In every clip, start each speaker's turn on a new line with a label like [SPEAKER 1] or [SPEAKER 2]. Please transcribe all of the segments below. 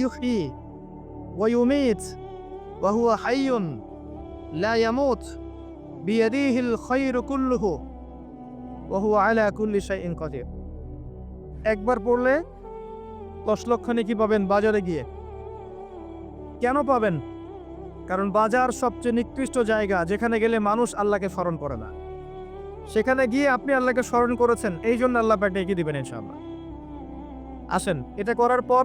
[SPEAKER 1] ইউহয়ি ওয়া ইউমীত ওয়া হুয়া হাইয়ুন লা ইয়ামুত বিয়াদিহিল খায়রু কুল্লুহু ওয়া হুয়া আলা কুল্লি শাইইন একবার পড়লে দশ লক্ষ নাকি পাবেন বাজারে গিয়ে। কেন পাবেন? কারণ বাজার সবচেয়ে নিকৃষ্ট জায়গা, যেখানে গেলে মানুষ আল্লাহকে স্মরণ করে না। সেখানে গিয়ে আপনি আল্লাহকে স্মরণ করেছেন, এই জন্য আল্লাহ পাক দিবেন ইনশাআল্লাহ। আসেন, এটা করার পর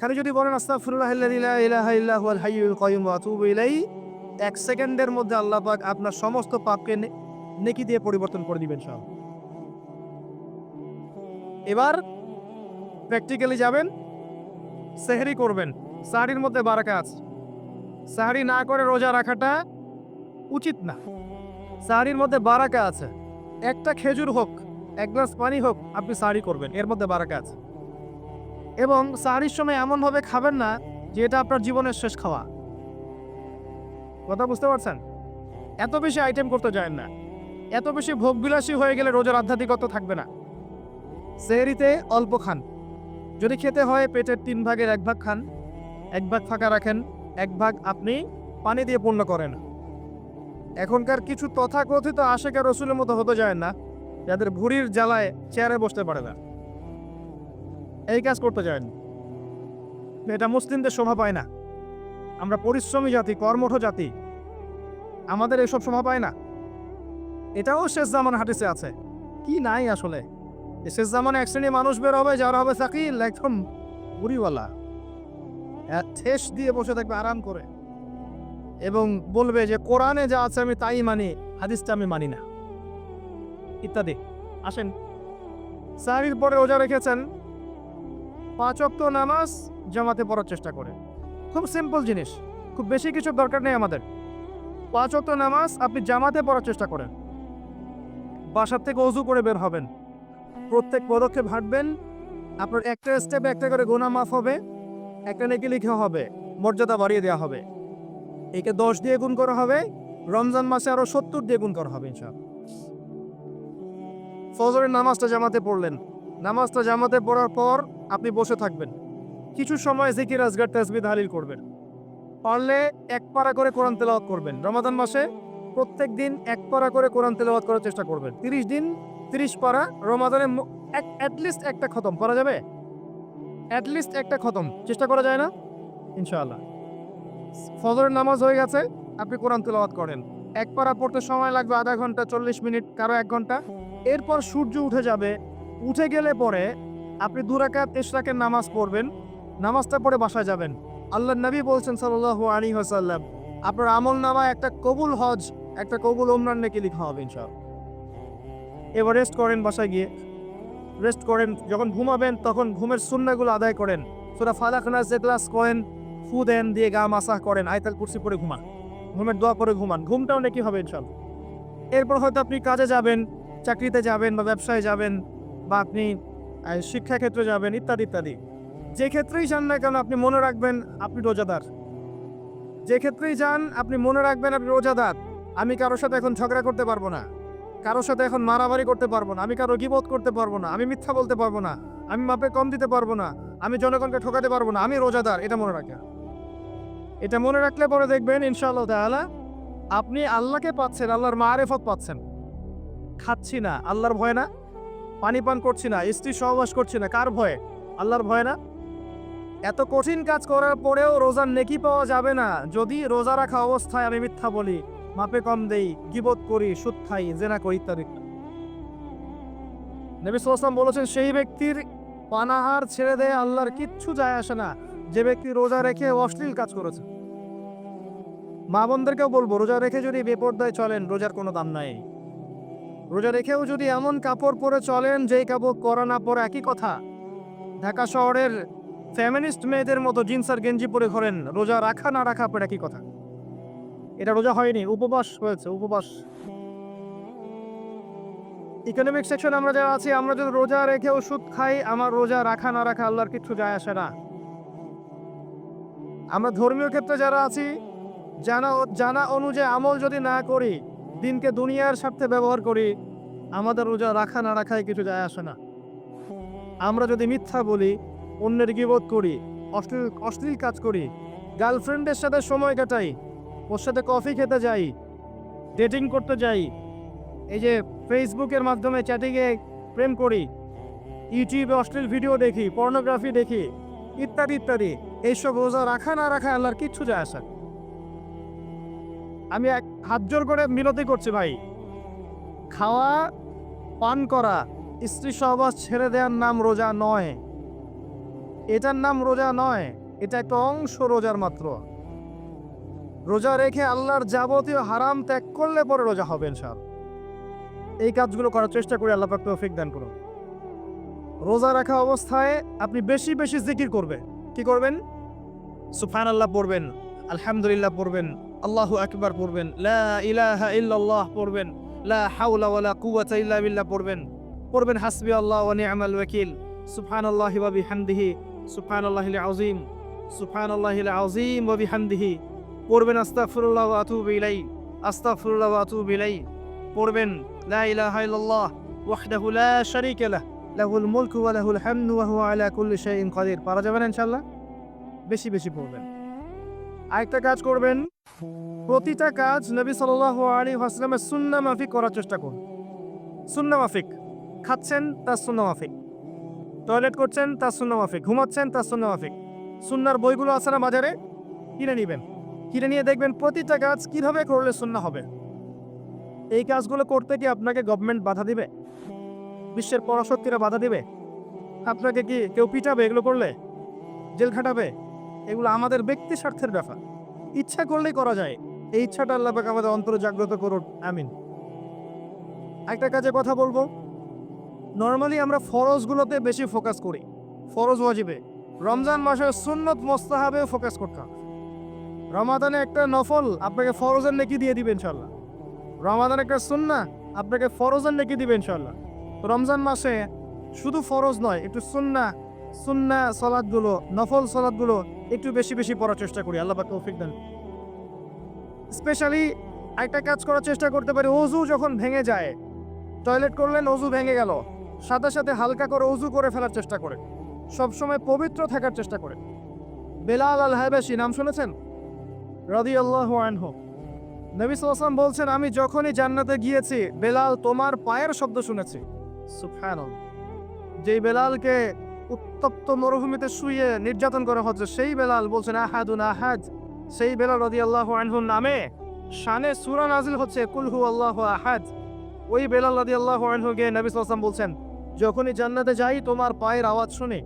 [SPEAKER 1] খালি যদি বলেন ইলাইহি এক সেকেন্ডের মধ্যে আল্লাহ পাক আপনার সমস্ত পাপকে নেকি দিয়ে পরিবর্তন করে দিবেন সব। এবার প্র্যাকটিক্যালি যাবেন, সেহরি করবেন, সাহারির মধ্যে বারাকা আছে। সাহারি না করে রোজা রাখাটা উচিত না। সাহারির মধ্যে বারাকা আছে। একটা খেজুর হোক, এক গ্লাস পানি হোক, আপনি সাহারি করবেন, এর মধ্যে বারাকা আছে। এবং সাহারির সময় এমনভাবে খাবেন না যে এটা আপনার জীবনের শেষ খাওয়া। কথা বুঝতে পারছেন? এত বেশি আইটেম করতে যায় না। এত বেশি ভোগবিলাসী হয়ে গেলে রোজার আধ্যাত্মিকত্ব থাকবে না। সেহরিতে অল্প খান। যদি খেতে হয় পেটের তিন ভাগের এক ভাগ খান। এক ভাগ ফাঁকা রাখেন, এক ভাগ আপনি পানি দিয়ে পূর্ণ করেন। এখনকার কিছু তথাকথিত আশেখা রসুলের মতো হতে যায় না, যাদের ভুঁড়ির জ্বালায় চেয়ারে বসতে পারে না। এই কাজ করতে যায় না এটা মুসলিমদের শোভা পায় না। আমরা পরিশ্রমী জাতি কর্মঠ জাতি। আমাদের এসব শোভা পায় না। এটাও শেষ জামান হাটিসে আছে। কি নাই আসলে? শেষ জামানে এক শ্রেণি মানুষ বের হবে যারা হবে সাকিল একদম বুড়িওয়ালা। হ্যাঁ, ঠেস দিয়ে বসে থাকবে আরাম করে। এবং বলবে যে কোরআনে যা আছে আমি তাই মানি হাদিসটা আমি মানি না। ইত্যাদি। আসেন। সারির পরে রোজা রেখেছেন। পাঁচ অক্ত নামাজ জামাতে পড়ার চেষ্টা করে। খুব সিম্পল জিনিস, খুব বেশি কিছু দরকার নেই আমাদের। পাঁচ অক্ত নামাজ আপনি জামাতে পড়ার চেষ্টা করেন। বাসার থেকে অজু করে বের হবেন। প্রত্যেক পদক্ষেপ হাঁটবেন। আপনার একটা স্টেপে একটা করে গোনা মাফ হবে। একটা নেকি লিখে হবে। মর্যাদা বাড়িয়ে দেওয়া হবে। একে দশ দিয়ে গুণ করা হবে। রমজান মাসে আরও সত্তর দিয়ে গুণ করা হবে, ইনশাআল্লাহ। ফজরের নামাজটা জামাতে পড়লেন। নামাজটা জামাতে পড়ার পর আপনি বসে থাকবেন। কিছু সময় জিকির, আজগার তাসবিদ হালিল করবেন। পারলে এক পারা করে কোরআন তেলাওয়াত করবেন। রমাদান মাসে প্রত্যেক দিন এক পারা করে কোরআন তেলাওয়াত করার চেষ্টা করবেন। তিরিশ দিন তিরিশ পারা, রমাদানে অ্যাটলিস্ট একটা খতম। করা যাবে? অ্যাটলিস্ট একটা খতম। চেষ্টা করা যায় না? ইনশাআল্লাহ। ফজরের নামাজ হয়ে গেছে, আপনি কোরআন তেলাওয়াত করেন। এক পারা পড়তে সময় লাগবে আধা ঘণ্টা, চল্লিশ মিনিট, কারও এক ঘণ্টা। এরপর সূর্য উঠে যাবে উঠে গেলে পরে আপনি দুরাকাত ইশরাকের নামাজ পড়বেন, নামাজটা পড়ে বাসায় যাবেন। আল্লাহ নবী বলছেন সাল্লাল্লাহু আলাইহি ওয়াসাল্লাম, আপনার আমল নামা একটা কবুল হজ, একটা কবুল ওমরান নাকি লিখা হবে ইনশাআল্লাহ। এবার রেস্ট করেন বাসায় গিয়ে। রেস্ট করেন, যখন ঘুমাবেন, তখন ঘুমের সুন্নাগুলো আদায় করেন। সুরা ফালাক নাস ক্লাস করেন, ফু দেন, দিয়ে গা মাসাহ করেন, আয়তাল কুরসি পরে ঘুমান। ঘুমের দোয়া করে ঘুমান। ঘুমটাও নাকি হবে ইনশাআল্লাহ। এরপর হয়তো আপনি কাজে যাবেন, চাকরিতে যাবেন বা ব্যবসায় যাবেন বা আপনি শিক্ষাক্ষেত্রে যাবেন, ইত্যাদি ইত্যাদি। যে ক্ষেত্রেই যান না কেন আপনি মনে রাখবেন আপনি রোজাদার। যে ক্ষেত্রেই যান, আপনি মনে রাখবেন আপনি রোজাদার। আমি কারোর সাথে এখন ঝগড়া করতে পারব না। কারোর সাথে এখন মারামারি করতে পারব না। আমি কারও গিবোধ করতে পারব না। আমি মিথ্যা বলতে পারব না। আমি মাপে কম দিতে পারব না। আমি জনগণকে ঠকাতে পারব না। আমি রোজাদার, এটা মনে রাখা এটা মনে রাখলে পরে দেখবেন, ইনশাআল্লাহ তাআলা, আপনি আল্লাহকে পাচ্ছেন, আল্লাহর মারেফত পাচ্ছেন। খাচ্ছি না, আল্লাহর ভয় না। পানি পান করছি না, স্ত্রী সহবাস করছি না, কার ভয়ে? আল্লাহর ভয় না? এত কঠিন কাজ করার পরেও রোজার নেকি পাওয়া যাবে না। যদি রোজা রাখা অবস্থায় আমি মিথ্যা বলি, মাপে কম দেই, গিবত করি, সুদ খাই, জেনা করি ইত্যাদি। নবী বলেছেন, সেই ব্যক্তির পানাহার ছেড়ে দেয় আল্লাহর কিচ্ছু যায় আসে না। যে ব্যক্তি রোজা রেখে অশ্লীল কাজ করেছে। মা বোনদেরকেও বলব, রোজা রেখে যদি বেপরদায় চলেন, রোজার কোনো দাম নাই। রোজা রেখেও যদি এমন কাপড় পরে চলেন, যেই কাপড় করা না পরে একই কথা। ঢাকা শহরের ফ্যামিনিস্ট মেয়েদের মতো জিন্স আর গেঞ্জি পরে ঘোরেন, রোজা রাখা না রাখা পরে একই কথা। এটা রোজা হয়নি, উপবাস হয়েছে, উপবাস। ইকোনমিক সেকশন আমরা যারা আছি, আমরা যদি রোজা রেখে ওষুধ খাই, আমার রোজা রাখা না রাখা আল্লাহর কিচ্ছু যায় আসে না। আমরা ধর্মীয় ক্ষেত্রে যারা আছি, জানা জানা অনুযায়ী আমল যদি না করি দিনকে দুনিয়ার স্বার্থে ব্যবহার করি, আমাদের রোজা রাখা না রাখায় কিছু যায় আসে না আমরা যদি মিথ্যা বলি, অন্যের গিবোধ করি, অশ্লীল অশ্লীল কাজ করি গার্লফ্রেন্ডের সাথে সময় কাটাই, ওর সাথে কফি খেতে যাই ডেটিং করতে যাই, এই যে ফেসবুকের মাধ্যমে চ্যাটিংয়ে প্রেম করি ইউটিউবে অশ্লীল ভিডিও দেখি পর্নোগ্রাফি দেখি, ইত্যাদি ইত্যাদি, এইসব রোজা রাখা না রাখা আল্লাহর কিচ্ছু যায় আসে। আমি এক হাত জোর করে মিনতি করছি ভাই। খাওয়া, পান করা, স্ত্রী সহবাস ছেড়ে দেওয়ার নাম রোজা নয়। এটার নাম রোজা নয়, এটা একটা অংশ রোজার মাত্র। রোজা রেখে আল্লাহর যাবতীয় হারাম ত্যাগ করলে পরে রোজা হবে ইনশাআল্লাহ। এই কাজগুলো করার চেষ্টা করি, আল্লাহ পাক তৌফিক দান করুন। রোজা রাখা অবস্থায় আপনি বেশি বেশি জিকির করবে। কি করবেন? সুফান আল্লাহ পড়বেন। আলহামদুলিল্লাহ পড়বেন, আল্লাহু আকবার পড়বেন, লা ইলাহা ইল্লাল্লাহ পড়বেন, লা হাওলা ওয়ালা কুওয়াতা ইল্লা বিল্লাহ পড়বেন। পড়বেন হাসবি আল্লাহ ওয়া নি'মাল ওয়াকিল। সুবহানাল্লাহি ওয়া বিহামদিহি, সুবহানাল্লাহিল আযীম সুবহানাল্লাহিল আযীম ওয়া বিহামদিহি। পড়বেন আস্তাগফিরুল্লাহ ওয়া আতুবু ইলাই আস্তাগফিরুল্লাহ ওয়া আতুবু ইলাই পড়বেন লা ইলাহা ইল্লাল্লাহ ওয়াহদাহু লা শারীকা লাহ, লাহুল মুলকু ওয়া লাহুল হামদু ওয়া হুয়া আলা কুল্লি শাইইন কাদির। পারা যাবে না ইনশাআল্লাহ? বেশি বেশি পড়বেন। আরেকটা কাজ করবেন। প্রতিটা কাজ নবী সাল্লাল্লাহু আলাইহি হাসলামের সুন্নাহ মাফিক করার চেষ্টা করুন। সুন্নাহ মাফিক। খাচ্ছেন, তার সুন্নাহ মাফিক। টয়লেট করছেন, তার সুন্নাহ মাফিক। ঘুমাচ্ছেন, তার সুন্নাহ মাফিক। সুন্নার বইগুলো আছে না বাজারে? কিনে নেবেন। কিনে নিয়ে দেখবেন প্রতিটা কাজ কীভাবে করলে সুন্নাহ হবে। এই কাজগুলো করতে কি আপনাকে গভর্নমেন্ট বাধা দিবে? বিশ্বের পরাশক্তিরা বাধা দিবে? আপনাকে কি কেউ পিটাবে এগুলো করলে? জেল খাটাবে? এগুলো আমাদের ব্যক্তি স্বার্থের ব্যাপার। ইচ্ছা করলেই করা যায়। এই ইচ্ছাটা আল্লাহ পাক আমাদের অন্তরে জাগ্রত করুন। আমিন। একটা কাজে কথা বলব। নর্মালি আমরা ফরজগুলোতে বেশি ফোকাস করি। ফরজ ওয়াজিবে। রমজান মাসে সুন্নত মোস্তাহাবে ফোকাস করতে হবে। রমাদানে একটা নফল আপনাকে ফরজের নেকি দিয়ে দিবে ইনশাল্লাহ রমাদান একটা সুন্না আপনাকে ফরজের নেকি দিবে ইনশাল্লাহ তো রমজান মাসে শুধু ফরজ নয়, একটু সুন্না সুন্না সলাদগুলো, নফল সলাদগুলো একটু বেশি বেশি পড়ার চেষ্টা করি, আল্লাহ তৌফিক দেন। স্পেশালি একটা কাজ করার চেষ্টা করতে পারি, অজু যখন ভেঙে যায় টয়লেট করলেন, অজু ভেঙে গেল, সাথে সাথে হালকা করে অজু করে ফেলার চেষ্টা করে সবসময় পবিত্র থাকার চেষ্টা করে বেলাল আল হাবেশি নাম শুনেছেন? রদি আল্লাহ আনহু। নবী সাল্লাম বলছেন, আমি যখনই জান্নাতে গিয়েছি, বেলাল তোমার পায়ের শব্দ শুনেছি। সুফহানাল্লাহ যেই বেলালকে উত্তপ্ত মরুভূমিতে শুয়ে নির্যাতন করা হচ্ছে। সেই বেলাল বলছেন, আহাদুন আহাদ। সেই বেলাল রদি আল্লাহ আনহুর নামে শানে সুরা নাজিল হচ্ছে কুলহু আল্লাহ আহাদ। ওই বেলাল রদি আল্লাহ আনহু গিয়ে নবী সাল্লাম বলছেন, যখনই জান্নাতে যাই, তোমার পায়ের আওয়াজ শুনে।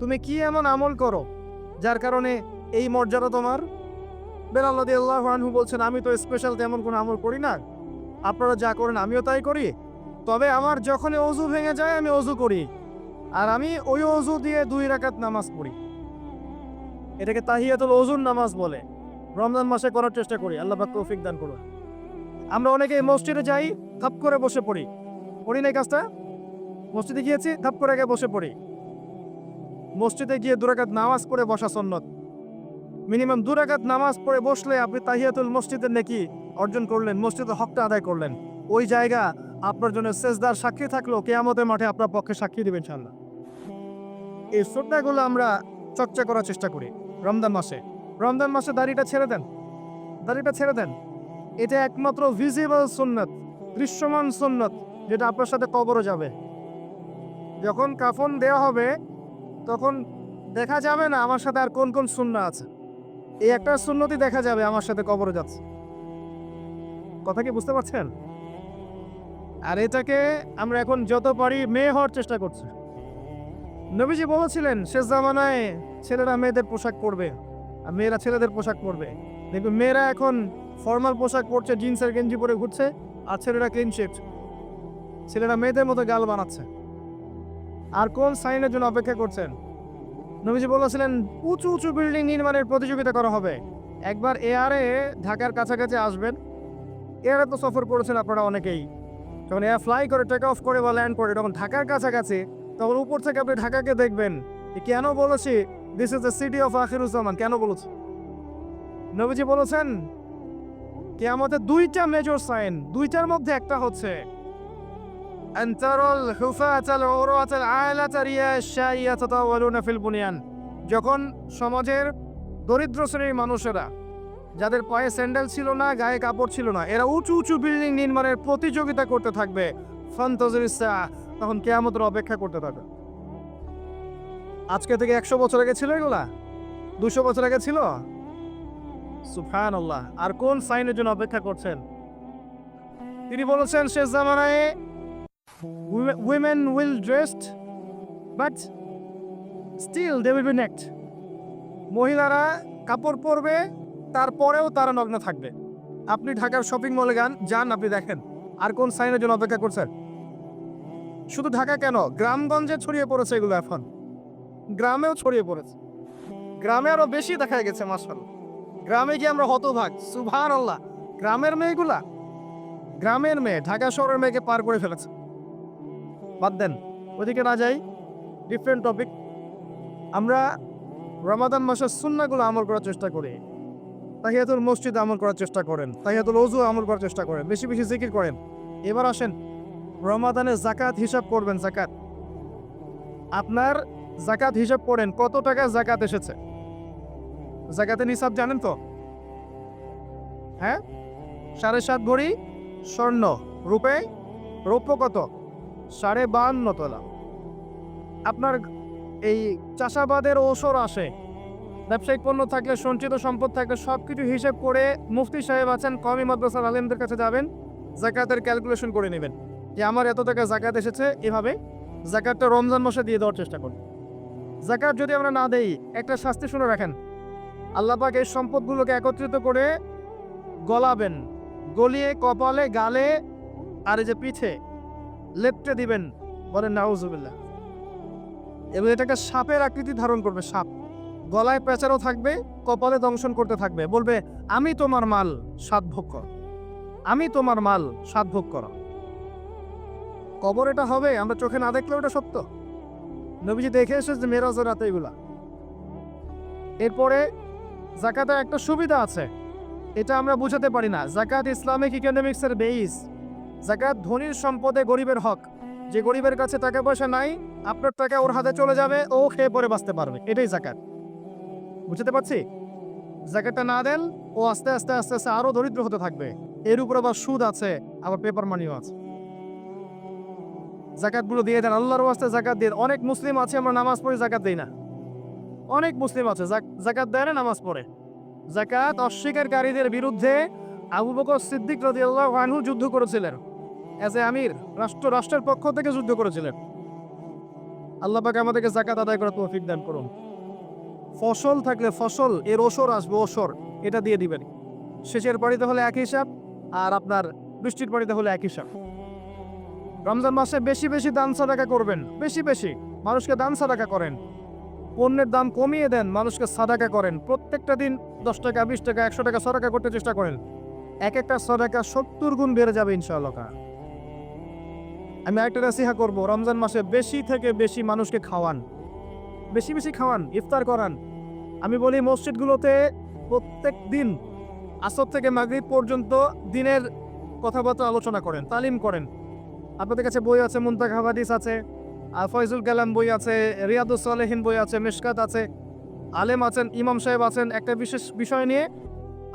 [SPEAKER 1] তুমি কি এমন আমল করো, যার কারণে এই মর্যাদা তোমার? বেলাল রদি আল্লাহ আনহু বলছেন, আমি তো স্পেশাল তেমন কোনো আমল করি না। আপনারা যা করেন, আমিও তাই করি। তবে আমার যখনই অজু ভেঙে যায়, আমি অজু করি। আর আমি ওই অজু দিয়ে দুই রাকাত নামাজ পড়ি। এটাকে তাহিয়াতুল অজুর নামাজ বলে। রমজান মাসে করার চেষ্টা করি, আল্লাহ পাক তৌফিক দান করুন। আমরা অনেকে মসজিদে যাই থাপ করে বসে পড়ি। পড়ি না কাজটা? মসজিদে গিয়েছি থাপ করে আগে বসে পড়ি। মসজিদে গিয়ে দুরাকাত নামাজ পড়ে বসা সন্ন্যত। মিনিমাম দুরাকাত নামাজ পড়ে বসলে আপনি তাহিয়াতুল মসজিদের নাকি অর্জন করলেন, মসজিদের হকটা আদায় করলেন। ওই জায়গা আপনার জন্য সেজদার সাক্ষী থাকল কেয়ামতের মাঠে আপনার পক্ষে সাক্ষী দিবেন ইনশাল্লাহ এই শ্রদ্ধাগুলো আমরা চর্চা করার চেষ্টা করি রমজান মাসে। রমজান মাসে দাড়িটা ছেড়ে দেন। দাড়িটা ছেড়ে দেন। এটা একমাত্র ভিজিবল সুন্নত, দৃশ্যমান সুন্নত, যেটা আপনার সাথে কবরও যাবে। যখন কাফন দেওয়া হবে, তখন দেখা যাবে না আমার সাথে আর কোন কোন শূন্য আছে। এই একটা শূন্যতি দেখা যাবে আমার সাথে কবরে যাচ্ছে। কথা কি বুঝতে পারছেন? আর এটাকে আমরা এখন যত পারি মেয়ে হওয়ার চেষ্টা করছি। নবীজি বলেছিলেন শেষ জামানায় ছেলেরা মেয়েদের পোশাক পরবে আর মেয়েরা ছেলেদের পোশাক পরবে। দেখবে মেয়েরা এখন ফর্মাল পোশাক পরছে জিন্সের গেঞ্জি পরে ঘুরছে আর ছেলেরা ক্লিন শেপ ছেলেরা মেয়েদের মতো গাল বানাচ্ছে। আর কোন সাইনের জন্য অপেক্ষা করছেন? নবীজি বলেছিলেন, উঁচু উঁচু বিল্ডিং নির্মাণের প্রতিযোগিতা করা হবে। একবার এয়ারে ঢাকার কাছাকাছি আসবেন। এয়ারে তো সফর করেছেন আপনারা অনেকেই। যখন এয়ার ফ্লাই করে টেক অফ করে বা ল্যান্ড করে, যখন ঢাকার কাছাকাছি, তখন উপর থেকে আপনি ঢাকাকে দেখবেন কেন বলেছি this is the city of Akhiruzzaman কেন বলেছি? নবীজি বলেছেন কে আমাদের দুইটা মেজর সাইন দুইটার মধ্যে একটা হচ্ছে আনতারল হুফাতাল উরাতাল আয়লাতারিয়া শাইয়া তাতাওয়ালুনা ফিল বুনিয়ান যখন সমাজের দরিদ্র শ্রেণির মানুষেরা যাদের পায়ে স্যান্ডেল ছিল না, গায়ে কাপড় ছিল না, এরা উঁচু উঁচু বিল্ডিং নির্মাণের প্রতিযোগিতা করতে থাকবে। ফান্তাজরিসা, তখন কেয়ামতের অপেক্ষা করতে থাকবে। আজকে থেকে একশো বছর আগে ছিল এগুলা? দুশো বছর আগে ছিল? সুফান আল্লাহ আর কোন সাইনের জন্য অপেক্ষা করছেন? তিনি বলেছেন, শেষ জামানায় women will dressed but still they will be naked মহিলারা কাপড় পরবে তারপরেও তারা নগ্ন থাকবে। আপনি ঢাকার শপিং মলে গান যান, আপনি দেখেন আর কোন সাইনের জন্য অপেক্ষা করছেন। শুধু ঢাকা কেন? গ্রামগঞ্জে ছড়িয়ে পড়েছে এগুলো এখন। গ্রামেও ছড়িয়ে পড়েছে। গ্রামে আরও বেশি দেখা গেছে মাসাল গ্রামে গিয়ে আমরা হতভাগ সুভান আল্লাহ গ্রামের মেয়েগুলা? গ্রামের মেয়ে, ঢাকা শহরের মেয়েকে পার করে ফেলেছে। বাদ দেন, ওদিকে না যাই ডিফারেন্ট টপিক আমরা রমাদান মাসের সুন্নাগুলো আমল করার চেষ্টা করি। তাহিয়াতুল মসজিদ আমল করার চেষ্টা করেন, তাহিয়াতুল অজু আমল করার চেষ্টা করেন, বেশি বেশি জিকির করেন। এবার আসেন, রমাদানে জাকাত হিসাব করবেন জাকাত আপনার জাকাত হিসাব করেন, কত টাকা জাকাত এসেছে? জাকাতের হিসাব জানেন তো? হ্যাঁ? সাড়ে সাত ভরি স্বর্ণ, রূপে? রৌপ্য কত? সাড়ে বাহান্ন তোলা। আপনার এই চাষাবাদের ওসর আসে ব্যবসায়িক পণ্য থাকলে, সঞ্চিত সম্পদ থাকলে সব কিছু হিসেব করে মুফতি সাহেব আছেন কমি মাদ্রাসার আলেমদের কাছে যাবেন, জাকাতের ক্যালকুলেশন করে নেবেন। যে আমার এত টাকা জাকাত এসেছে, এভাবে জাকাতটা রমজান মাসে দিয়ে দেওয়ার চেষ্টা করুন। জাকাত যদি আমরা না দেই, একটা শাস্তি শুনে রাখেন। আল্লাহ পাক এই সম্পদগুলোকে একত্রিত করে গলাবেন, গলিয়ে, কপালে, গালে আর এই যে পিঠে লেপটে দিবেন, বলেন, নাউজুবিল্লাহ। এবং এটাকে সাপের আকৃতি ধারণ করবে, সাপ। গলায় পেঁচারও থাকবে, কপালে দংশন করতে থাকবে। বলবে, আমি তোমার মাল, সাত ভোগ কর। আমি তোমার মাল, সাত ভোগ কর। কবর এটা হবে, আমরা চোখে না দেখলেও এটা সত্য। নবীজি দেখে এসেছে মেরাজের রাতে এগুলা। এরপরে জাকাতের একটা সুবিধা আছে, এটা আমরা বুঝাতে পারি না। জাকাত ইসলামিক ইকোনমিক্সের বেইস জাকাত ধনীর সম্পদে গরিবের হক। যে গরিবের কাছে টাকা পয়সা নাই, আপনার টাকা ওর হাতে চলে যাবে, ও খেয়ে পরে বাঁচতে পারবে। এটাই জাকাত বুঝতে পারছি? জাকাতটা না দেন, ও আস্তে আস্তে আস্তে আস্তে আরও দরিদ্র হতে থাকবে। এর উপর আবার সুদ আছে, আবার পেপার মানিও আছে। জাকাতগুলো দিয়ে দেন, আল্লাহর ওয়াস্তে জাকাত দিয়ে অনেক মুসলিম আছে, আমরা নামাজ পড়ে জাকাত দেই না। অনেক মুসলিম আছে, জাক- জাকাত দেয় না, নামাজ পড়ে। জাকাত অস্বীকারীদের বিরুদ্ধে আবু বকর সিদ্দিক রাদিয়াল্লাহু আনহু যুদ্ধ করেছিলেন। এজ এ আমির রাষ্ট্র, রাষ্ট্রের পক্ষ থেকে যুদ্ধ করেছিলেন। আল্লাহ পাক আমাদেরকে জাকাত আদায় করার তৌফিক দান করুন। ফসল থাকলে ফসল, এর ওসর আসবে ওসর, এটা দিয়ে দিবেন। সেচের পানিতে হলে এক হিসাব, আর আপনার বৃষ্টির পানিতে হলে এক হিসাব। রমজান মাসে বেশি বেশি দান সাদাকা করবেন, বেশি বেশি। মানুষকে দান সাদাকা করেন। পণ্যের দাম কমিয়ে দেন, মানুষকে সাদাকা করেন। প্রত্যেকটা দিন দশ টাকা, বিশ টাকা, একশো টাকা সদাকা করতে চেষ্টা করেন। এক একটা সদাকা সত্তর গুণ বেড়ে যাবে ইনশাআল্লাহ। আমি একটা নাসিহা করব, রমজান মাসে বেশি থেকে বেশি মানুষকে খাওয়ান। বেশি বেশি খাওয়ান, ইফতার করান। আমি বলি মসজিদগুলোতে প্রত্যেক দিন আসর থেকে মাগরিব পর্যন্ত দিনের কথাবার্তা আলোচনা করেন, তালিম করেন। আপনাদের কাছে বই আছে মুন্তাক হাবাদিস আছে ফয়জুল কালাম বই আছে, রিয়াদুস সালেহিন বই আছে, মেশকাত আছে, আলেম আছেন, ইমাম সাহেব আছেন, একটা বিশেষ বিষয় নিয়ে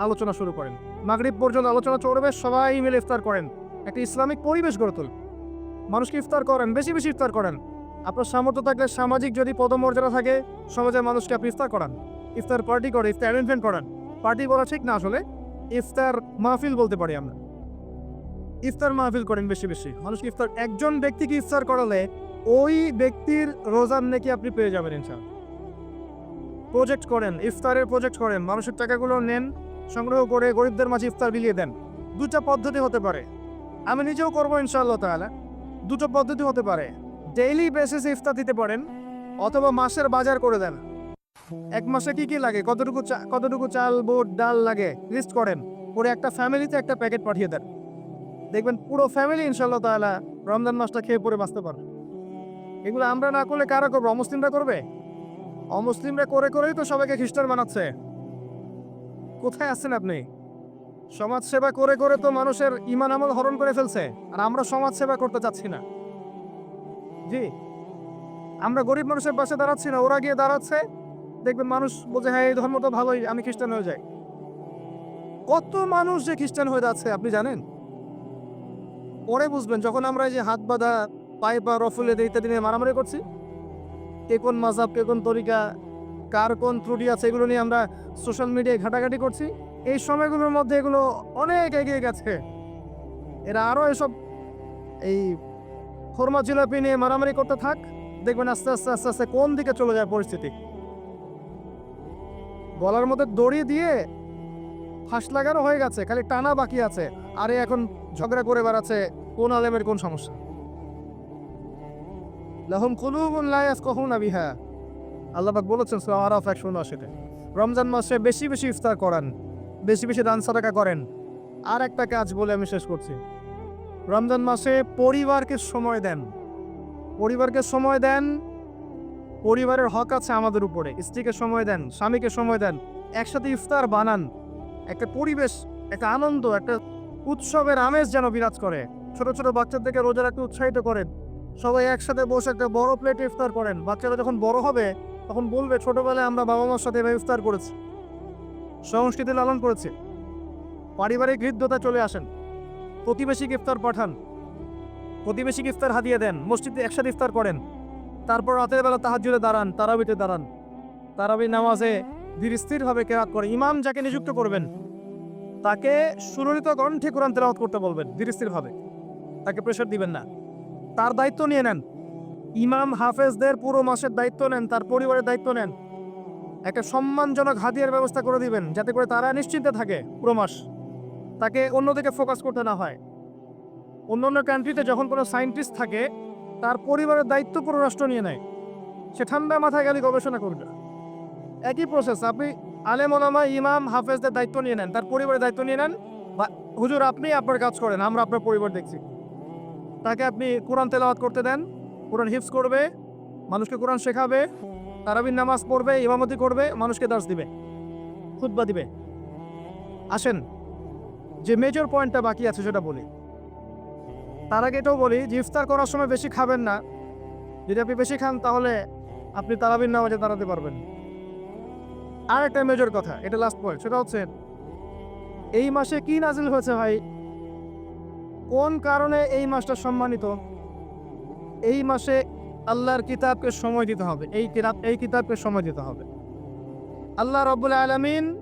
[SPEAKER 1] আলোচনা শুরু করেন। মাগরিব পর্যন্ত আলোচনা চলবে, সবাই মিলে ইফতার করেন। একটা ইসলামিক পরিবেশ গড়ে তুল মানুষকে ইফতার করেন, বেশি বেশি ইফতার করেন। আপনার সামর্থ্য থাকলে সামাজিক যদি পদমর্যাদা থাকে সমাজের মানুষকে আপনি ইফতার করান। ইফতার পার্টি করে, ইফতার অ্যারেঞ্জমেন্ট করান। পার্টি বলা ঠিক না আসলে, ইফতার মাহফিল বলতে পারি আমরা। ইফতার মাহফিল করেন বেশি বেশি। মানুষকে ইফতার, একজন ব্যক্তিকে ইফতার করালে ওই ব্যক্তির রোজার নাকি আপনি পেয়ে যাবেন ইনশাল প্রজেক্ট করেন, ইফতারের প্রজেক্ট করেন, মানুষের টাকাগুলো নেন, সংগ্রহ করে গরিবদের মাঝে ইফতার বিলিয়ে দেন। দুটা পদ্ধতি হতে পারে। আমি নিজেও করব ইনশাআল্লাহ তাহলে দুটো পদ্ধতি হতে পারে। ডেইলি বেসিসে ইফতার দিতে পারেন, অথবা মাসের বাজার করে দেন। এক মাসে কি কি লাগে? কতটুকু কতটুকু চাল, বুট, ডাল লাগে? লিস্ট করেন। করে একটা ফ্যামিলিতে একটা প্যাকেট পাঠিয়ে দেন। দেখবেন পুরো ফ্যামিলি ইনশাল্লাহ তাআলা রমজান মাসটা খেয়ে পরে বাঁচতে পারবে। এগুলো আমরা না করলে কারা করবে? অমুসলিমরা করবে? অমুসলিমরা করে করেই তো সবাইকে খ্রিস্টান বানাচ্ছে। কোথায় আছেন আপনি? সমাজ সেবা করে করে তো মানুষের ইমান আমল হরণ করে ফেলছে। আর আমরা সমাজ সেবা করতে চাচ্ছি না। জি। আমরা গরিব মানুষের পাশে দাঁড়াচ্ছি না, ওরা গিয়ে দাঁড়াচ্ছে, দেখবেন মানুষ বলছে হ্যাঁ এই ধর্ম তো ভালোই, আমি খ্রিস্টান হয়ে যাই। কত মানুষ যে খ্রিস্টান হয়ে যাচ্ছে, আপনি জানেন? পরে বুঝবেন, যখন আমরা এই যে হাত বাঁধা, পায়ে পা রফুলে দিয়ে ইত্যাদি নিয়ে মারামারি করছি, কে কোন মাজাব কে কোন তরিকা, কার কোন ত্রুটি আছে, এগুলো নিয়ে আমরা সোশ্যাল মিডিয়ায় ঘাটাঘাটি করছি, এই সময়গুলোর মধ্যে এগুলো অনেক এগিয়ে গেছে। এরা আরও এসব, এই খোরমা জিলাপি নিয়ে মারামারি করতে থাক। দেখবেন আস্তে আস্তে আস্তে আস্তে কোন দিকে চলে যায় পরিস্থিতি। গলার মধ্যে দড়ি দিয়ে ফাঁস লাগানো হয়ে গেছে, খালি টানা বাকি আছে। আরে এখন ঝগড়া করে বেড়াচ্ছে, কোন আলেমের কোন সমস্যা? লাহুম কুলুবুন লা ইয়াফকাহুনা বিহা। আল্লাহ পাক বলেছেন সূরা আরাফ 180 তে রমজান মাসে বেশি বেশি ইফতার করান, বেশি বেশি দান সাদাকা করেন। আর একটা কাজ বলে আমি শেষ করছি। রমজান মাসে পরিবারকে সময় দেন। পরিবারকে সময় দেন, পরিবারের হক আছে আমাদের উপরে। স্ত্রীকে সময় দেন, স্বামীকে সময় দেন, একসাথে ইফতার বানান। একটা পরিবেশ, একটা আনন্দ, একটা উৎসবের আমেজ যেন বিরাজ করে। ছোট ছোট বাচ্চাদেরকে রোজা রাখতে উৎসাহিত করেন। সবাই একসাথে বসে একটা বড় প্লেটে ইফতার করেন। বাচ্চারা যখন বড় হবে, তখন বলবে, ছোটবেলায় আমরা বাবা মার সাথে এভাবে ইফতার করেছি। সংস্কৃতি লালন করেছে। পারিবারিক হৃদ্যতা চলে আসেন। প্রতিবেশীকে ইফতার পাঠান। প্রতিবেশীকে ইফতার হাতিয়ে দেন। মসজিদে একসাথে ইফতার করেন। তারপর রাতের বেলা তাহাজুদে দাঁড়ান, তারাবিতে দাঁড়ান। তারাবি নামাজে ধীর স্থিরভাবে কেরাত করে ইমাম যাকে নিযুক্ত করবেন, তাকে সুললিত কণ্ঠে কোরআন তেলাওয়াত করতে বলবেন, ধীর স্থিরভাবে। তাকে প্রেশার দিবেন না। তার দায়িত্ব নিয়ে নেন। ইমাম হাফেজদের পুরো মাসের দায়িত্ব নেন, তার পরিবারের দায়িত্ব নেন। একটা সম্মানজনক হাতিয়ার ব্যবস্থা করে দিবেন, যাতে করে তারা নিশ্চিন্তে থাকে পুরো মাস। তাকে অন্যদিকে ফোকাস করতে না হয়। অন্য অন্য কান্ট্রিতে যখন কোনো সায়েন্টিস্ট থাকে, তার পরিবারের দায়িত্ব পুরো রাষ্ট্র নিয়ে নেয়। সে ঠান্ডা মাথায় গেলে গবেষণা করবে। একই প্রসেস আপনি আলেম ওলামা, ইমাম, হাফেজদের দায়িত্ব নিয়ে নেন, তার পরিবারের দায়িত্ব নিয়ে নেন, বা হুজুর, আপনি আপনার কাজ করেন, আমরা আপনার পরিবার দেখছি। তাকে আপনি কোরআন তেলাওয়াত করতে দেন, কোরআন হিফজ করবে, মানুষকে কোরআন শেখাবে, তারাবির নামাজ পড়বে, ইমামতি করবে, মানুষকে দাস দিবে, খুতবা দিবে। আসেন যে মেজর পয়েন্টটা বাকি আছে সেটা বলি। তার আগে এটাও বলি, যে ইফতার করার সময় বেশি খাবেন না। যদি আপনি বেশি খান, তাহলে আপনি তারাবির নামাজে দাঁড়াতে পারবেন। আর একটা মেজর কথা, এটা লাস্ট পয়েন্ট সেটা হচ্ছে, এই মাসে কি নাজিল হয়েছে ভাই? কোন কারণে এই মাসটা সম্মানিত? এই মাসে আল্লাহর কিতাবকে সময় দিতে হবে। এই কিতাব, এই কিতাবকে সময় দিতে হবে। আল্লাহ রব্বুল আলমিন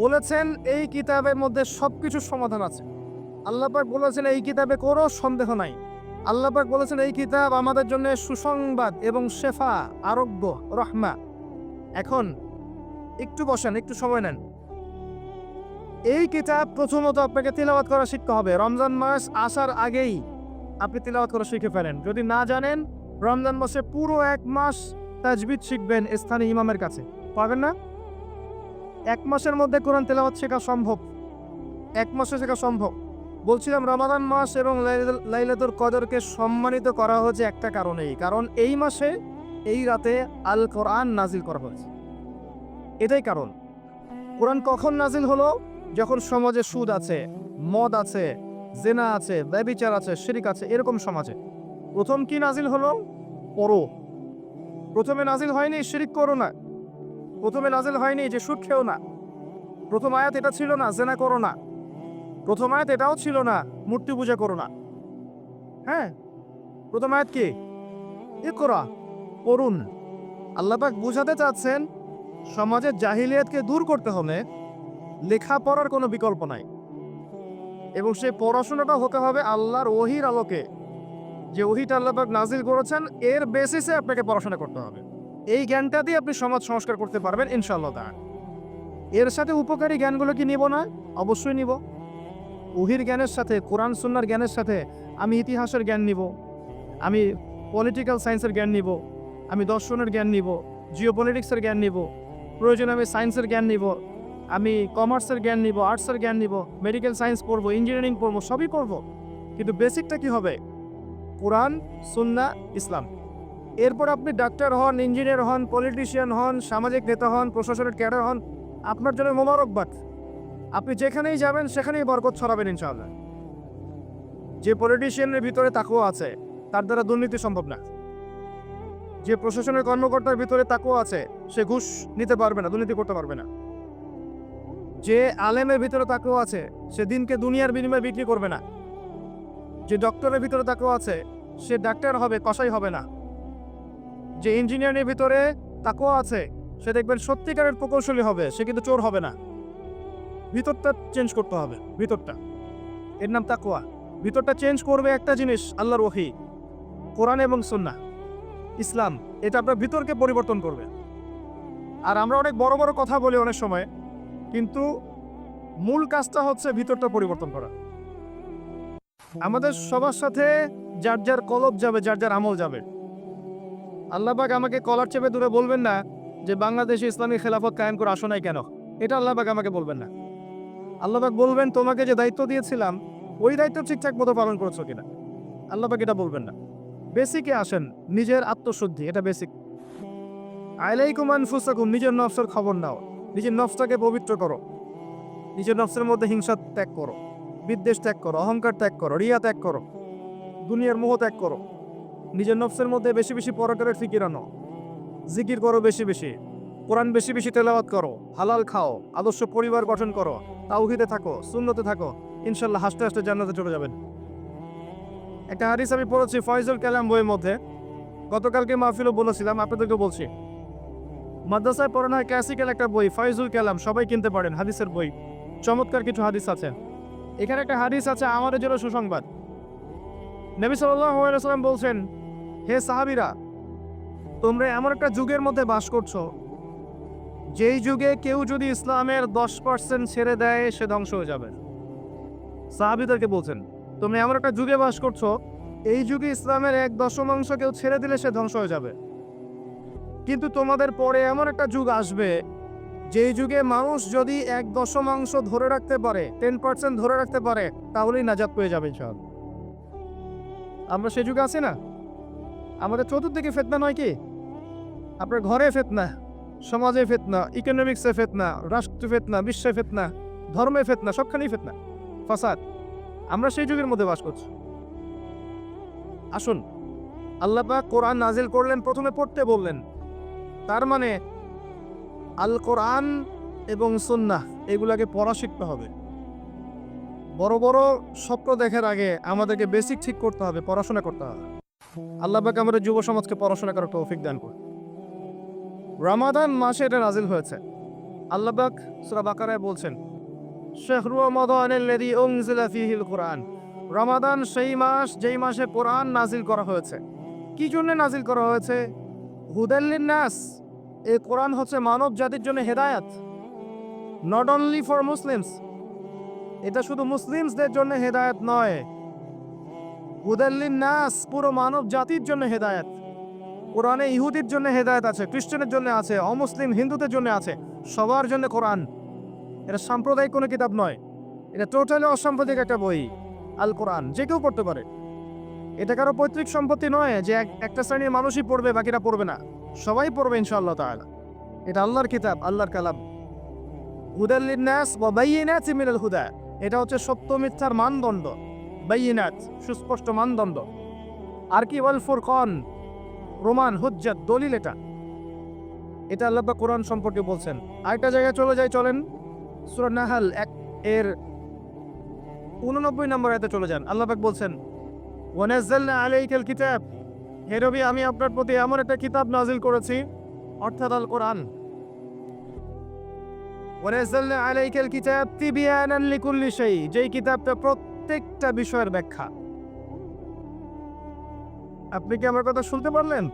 [SPEAKER 1] বলেছেন এই কিতাবের মধ্যে সব কিছুর সমাধান আছে। আল্লাহ পাক বলেছেন এই কিতাবে কোনো সন্দেহ নাই। আল্লাহ পাক বলেছেন এই কিতাব আমাদের জন্য সুসংবাদ এবং শেফা, আরোগ্য, রহমা। এখন একটু বসেন, একটু সময় নেন। এই কিতাব প্রথমত আপনাকে তিলাওয়াত করা শিখতে হবে। রমজান মাস আসার আগেই আপনি তিলাওয়াত করা শিখে ফেলেন। যদি না জানেন, রমজান মাসে পুরো এক মাস তাজবিদ শিখবেন স্থানীয় ইমামের কাছে। পাবেন না? এক মাসের মধ্যে কোরআন তেলাওয়াত শেখা সম্ভব। এক মাসে শেখা সম্ভব। বলছিলাম, রমাদান মাস এবং লাইলাতুল- কদরকে সম্মানিত করা হয়েছে একটা কারণেই। কারণ এই মাসে, এই রাতে আল কোরআন নাজিল করা হয়েছে। এটাই কারণ। কোরআন কখন নাজিল হলো? যখন সমাজে সুদ আছে, মদ আছে, জেনা আছে, ব্যবিচার আছে, শিরিক আছে, এরকম সমাজে। প্রথম কি নাজিল হলো? পড়ো প্রথমে নাজিল হয়নি, শিরিক করো না। প্রথমে নাজিল হয়নি যে সুদ খেও না। প্রথম আয়াত এটা ছিল না, জেনা করো না। প্রথম আয়াত এটাও ছিল না, মূর্তি পূজা করো না। হ্যাঁ প্রথম আয়াত কি? এ করা করুন আল্লাপাক বুঝাতে চাচ্ছেন, সমাজের জাহিলিয়াতকে দূর করতে হলে লেখাপড়ার কোনো বিকল্প নাই। এবং সেই পড়াশোনাটা হতে হবে আল্লাহর ওহির আলোকে। যে ওহিটা আল্লাপাক নাজিল করেছেন, এর বেসিসে আপনাকে পড়াশোনা করতে হবে। এই জ্ঞানটা দিয়ে আপনি সমাজ সংস্কার করতে পারবেন, ইনশাআল্লাহ তা এর সাথে উপকারী জ্ঞানগুলো কি নিব না? অবশ্যই নিব। উহির জ্ঞানের সাথে, কোরআন, সুন্নার জ্ঞানের সাথে আমি ইতিহাসের জ্ঞান নিব, আমি পলিটিক্যাল সায়েন্সের জ্ঞান নিব, আমি দর্শনের জ্ঞান নিব জিও পলিটিক্সের জ্ঞান নিব, প্রয়োজনে আমি সায়েন্সের জ্ঞান নিব, আমি কমার্সের জ্ঞান নিব, আর্টসের জ্ঞান নিব, মেডিকেল সায়েন্স পড়ব, ইঞ্জিনিয়ারিং পড়ব, সবই করব কিন্তু বেসিকটা কি হবে? কোরআন, সুন্না, ইসলাম। এরপর আপনি ডাক্তার হন, ইঞ্জিনিয়ার হন, পলিটিশিয়ান হন, সামাজিক নেতা হন, প্রশাসনের ক্যাডার হন, আপনার জন্য মোবারকবাদ। আপনি যেখানেই যাবেন, সেখানেই বরকত ছড়াবেন ইনশাআল্লাহ। যে পলিটিশিয়ানের ভিতরে তাকুয়া আছে, তার দ্বারা দুর্নীতি সম্ভব না। যে প্রশাসনের কর্মকর্তার ভিতরে তাকুয়া আছে, সে ঘুষ নিতে পারবে না, দুর্নীতি করতে পারবে না। যে আলেমের ভিতরে তাকেও আছে, সে দিনকে দুনিয়ার বিনিময়ে বিক্রি করবে না। যে ডক্টরের ভিতরে তাকুয়া আছে, সে ডাক্তার হবে, কসাই হবে না। যে ইঞ্জিনিয়ারের ভিতরে তাকুয়া আছে, সে দেখবেন সত্যিকারের প্রকৌশলী হবে, সে কিন্তু চোর হবে না। ভিতরটা চেঞ্জ করতে হবে, ভিতরটা। এর নাম তাকুয়া। ভিতরটা চেঞ্জ করবে একটা জিনিস, আল্লাহর ওহি। কোরআন এবং সুন্নাহ। ইসলাম, এটা আপনার ভিতরকে পরিবর্তন করবে। আর আমরা অনেক বড় বড় কথা বলি অনেক সময়, কিন্তু মূল কাজটা হচ্ছে ভিতরটা পরিবর্তন করা। আমাদের সবার সাথে যার যার কলব যাবে, যার যার আমল যাবে। আল্লাহবাক আমাকে কলার চেপে দূরে বলবেন না যে বাংলাদেশে ইসলামী খেলাফত কায়েম করে আসো নাই কেন? এটা আল্লাহবাক আমাকে বলবেন না। আল্লাহবাক বলবেন, তোমাকে যে দায়িত্ব দিয়েছিলাম, ওই দায়িত্ব ঠিকঠাক মতো পালন করছ কিনা? আল্লাহবাক এটা বলবেন না। বেসিকে আসেন, নিজের আত্মশুদ্ধি, এটা বেসিক আইলাইকুম আনফুসাকুম, নিজের নফসের খবর নাও। নিজের নফসটাকে পবিত্র করো। নিজের নফসের মধ্যে হিংসা ত্যাগ করো। বিদ্বেষ ত্যাগ করো, অহংকার ত্যাগ করো, রিয়া ত্যাগ করো। দুনিয়ার মোহ ত্যাগ করো। নিজের নফসের মধ্যে বেশি বেশি পরকারের ফিকির আনো। জিকির করো বেশি বেশি। কোরআন বেশি বেশি তেলাওয়াত করো। হালাল খাও। আদর্শ পরিবার গঠন করো। তাওহিদে থাকো। সুন্নতে থাকো। ইনশাল্লাহ হাসতে হাসতে জান্নাতে চলে যাবেন। একটা হাদিস আমি পড়েছি ফয়জুল কালাম বইয়ের মধ্যে। গতকালকে মাহফিলও বলেছিলাম আপনাদেরকে বলছি। মাদ্রাসায় পড়ানো হয় ক্লাসিক্যাল একটা বই, ফয়জুল কালাম। সবাই কিনতে পারেন হাদিসের বই। চমৎকার কিছু হাদিস আছে। এখানে একটা হাদিস আছে, আমাদের জন্য সুসংবাদ। নবী সাল্লাম বলছেন হে সাহাবিরা, তোমরা এমন একটা যুগের মধ্যে বাস করছ, যেই যুগে কেউ যদি ইসলামের দশ পার্সেন্ট ছেড়ে দেয়, সে ধ্বংস হয়ে যাবে। সাহাবিদেরকে বলছেন তুমি এমন একটা যুগে বাস করছ, এই যুগে ইসলামের এক দশমাংশ কেউ ছেড়ে দিলে সে ধ্বংস হয়ে যাবে। কিন্তু তোমাদের পরে এমন একটা যুগ আসবে, যেই যুগে মানুষ যদি এক দশমাংশ ধরে রাখতে পারে টেন পার্সেন্ট ধরে রাখতে পারে, তাহলেই নাজাত পেয়ে যাবে সব আমরা সে যুগে আছি না? আমাদের চতুর্দিকে ফেতনা নয় কি? আপনার ঘরে ফেতনা, সমাজে ফেতনা ইকোনমিক্সে ফেতনা, রাষ্ট্র ফেতনা, বিশ্বে ফেতনা, ধর্মে ফেতনা, সবখানেই ফেতনা। ফাসাদ, আমরা সেই যুগের মধ্যে বাস করছি। আসুন, আল্লাহ কোরআন নাজিল করলেন, প্রথমে পড়তে বললেন, তার মানে আল কোরআন এবং সুন্নাহ, এগুলাকে পড়া শিখতে হবে। বড় বড় স্বপ্ন দেখার আগে আমাদেরকে বেসিক ঠিক করতে হবে, পড়াশোনা করতে হবে। আল্লাহ পাক আমাদের যুব সমাজকে পড়াশোনা করার তৌফিক দান করুন। রামাদান মাসে এটা নাজিল হয়েছে। আল্লাহ পাক সূরা বাকারায় বলছেন শাহরু রমাদানাল্লাযী উনজিলা ফীহিল কুরআন। রমাদান সেই মাস, যেই মাসে কোরআন নাজিল করা হয়েছে। কি জন্য নাজিল করা হয়েছে? হুদাল্লিন নাস এই কোরআন হচ্ছে মানব জাতির জন্য হেদায়াত। নট অনলি ফর মুসলিমস এটা শুধু মুসলিমসদের জন্য হেদায়াত নয় হুদাল্লিন নাস পুরো মানব জাতির জন্য হেদায়াত। কোরআনে ইহুদির জন্য হেদায়েত আছে, খ্রিস্টানের জন্য আছে, অমুসলিম হিন্দুদের জন্য আছে, সবার জন্য কোরআন। এটা সাম্প্রদায়িক কোনো কিতাব নয়। এটা টোটালি অসাম্প্রদায়িক একটা বই আল কোরআন যে কেউ পড়তে পারে। এটা কারও পৈতৃক সম্পত্তি নয় যে এক- একটা শ্রেণির মানুষই পড়বে, বাকিরা পড়বে না। সবাই পড়বে, ইনশাআল্লাহ তাআলা। এটা আল্লাহর কিতাব, আল্লাহর কালাম। হুদাল্লিন নাস ওয়া বাইয়িনাত মিনাল হুদা, এটা হচ্ছে সত্য মিথ্যার মানদণ্ড। বাইয়িনাত সুস্পষ্ট মানদণ্ড। আর কি ওয়াল ফুরকান প্রমাণ হুজ্জাত দলিল এটা। এটা আল্লাহ কোরআন সম্পর্কে বলছেন। আরেকটা জায়গায় চলে যাই, চলেন। সূরা নাহাল এক, এর উননব্বই নম্বর এতে চলে যান। আল্লাহ পাক বলছেন, ওয়ানাজ্জালনা আলাইকাল কিতাব। হে নবী আমি আপনার প্রতি এমন একটা কিতাব নাজিল করেছি, অর্থাৎ আল কোরআন। ওয়ানাজ্জালনা আলাইকাল কিতাব তিবিয়ানান লিকুল্লি শাই। যেই কিতাবটা প্রত্যেকটা বিষয়ের ব্যাখ্যা। আপনি কি আমার কথা শুনতে পারলেন?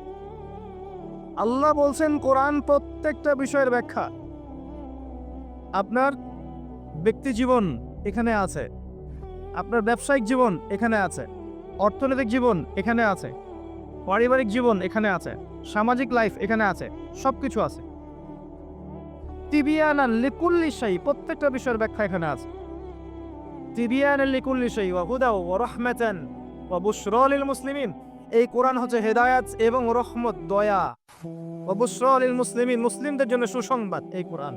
[SPEAKER 1] আল্লাহ বলছেন, কোরআন প্রত্যেকটা বিষয়ের ব্যাখ্যা। আপনার ব্যক্তি জীবন এখানে আছে। আপনার ব্যবসায়িক জীবন এখানে আছে। অর্থনৈতিক জীবন এখানে আছে। পারিবারিক জীবন এখানে আছে। সামাজিক লাইফ এখানে আছে। সব কিছু আছে। তিবিয়ানা লিকুল্লি শাই, প্রত্যেকটা বিষয়ের ব্যাখ্যা এখানে আছে। তিবিয়ানা লিকুল্লি শাই ওয়া হুদা ওয়া রাহমাতান ওয়া বুশরা লিল মুসলিমিন। এই কোরআন হচ্ছে হেদায়াত এবং রহমত, দয়া। ওয়া বুশরা লিল মুসলিমিন, মুসলিমদের জন্য সুসংবাদ এই কোরআন।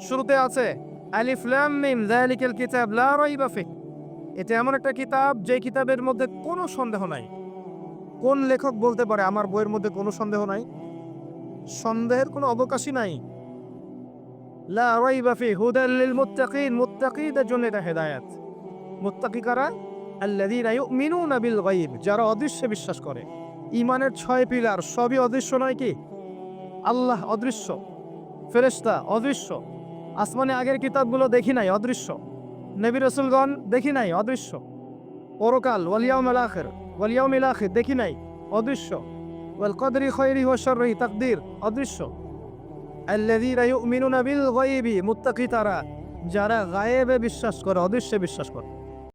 [SPEAKER 1] শুরুতে আছে, আলিফ লাম মিম, যালিকাল কিতাব লা রাইবা ফিহ। এটা এমন একটা কিতাব যে কিতাবের মধ্যে কোনো সন্দেহ নাই। কোন লেখক বলতে পারে, আমার বইয়ের মধ্যে কোনো সন্দেহ নাই? সন্দেহের কোনো অবকাশই নাই। লা যারা অদৃশ্যে বিশ্বাস করে। ইমানের ছয় পিলার, সবই অদৃশ্য নয় কি? আল্লাহ অদৃশ্য। ফেরেশতা অদৃশ্য। আসমানে আগের কিতাবগুলো দেখি নাই, অদৃশ্য। নবী রসুলগণ দেখি নাই, অদৃশ্য। পরকাল ওয়ালিয়াউম আল আখির ওয়ালিয়াউম দেখি নাই, অদৃশ্য। ওয়াল কদরি খৈরি ওয়া শাররি তাকদির, অদৃশ্য। যারা গায়েবে বিশ্বাস করে অদৃশ্যে বিশ্বাস করে।